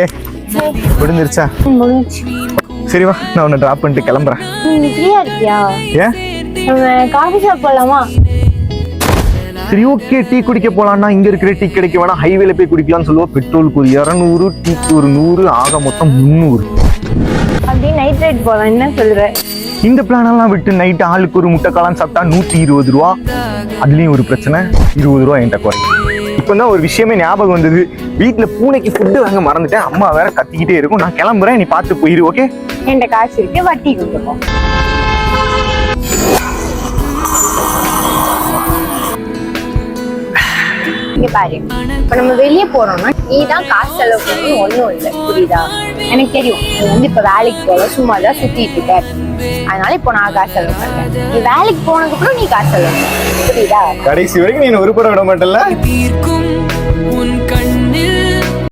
ஏ முடிஞ்சிருச்சா முடிஞ்சு சரி வா நான் உன்னை ட்ராப் பண்ணிட்டு கிளம்புறேன். நீ ஃப்ரீயா இருக்கியா? ஏன் நம்ம காஃபி ஷாப் போலாமா? சரி ஓகே டீ குடிக்க போலாம்னா இங்க இருக்கிற டீ கிடைக்க வேணா ஹைவேல போய் குடிக்கலாம்னு சொல்லுவோம் பெட்ரோலுக்கு ஒரு இரநூறு டீக்கு ஒரு நூறு ஆக மொத்தம் முந்நூறு. அப்படியே நைட் ரைட் போலாம் என்ன சொல்ற? இந்த பிளான் எல்லாம் விட்டு நைட்டு ஆளுக்கு ஒரு முட்டை சாப்பிட்டா நூத்தி இருபது ரூபா. அதுலயும் ஒரு பிரச்சனை இருபது ரூபா என்கிட்ட குறை இப்போ தான் ஒரு விஷயமே ஞாபகம் வந்தது. வீட்டுல பூனைக்கு ஃபுட்டு வாங்க மறந்துட்டேன். அம்மா வேற கத்திக்கிட்டே இருக்கும். நான் கிளம்புறேன். நீ பார்த்து போயிரு ஓகே என்கிட்ட காசு இருக்கு வட்டி கொடுத்துருக்கோம் இங்க பாரு. இப்ப நம்ம வெளியே போறோம்னா நீ தான் காசு செலவு பண்ணணும் ஒண்ணும் இல்லை. புரியுதா? எனக்கு தெரியும். நீ வந்து இப்ப வேலைக்கு போல சும்மா தான் சுத்திட்டு இருக்க. அதனால இப்போ நான் காசு செலவு பண்றேன். நீ வேலைக்கு போனதுக்கு அப்புறம் நீ காசு செலவு பண்ணு. புரியுதா? கடைசி வரைக்கும் நீ உருப்பட விட மாட்டல தீர்க்கும் உன் கண்ணில்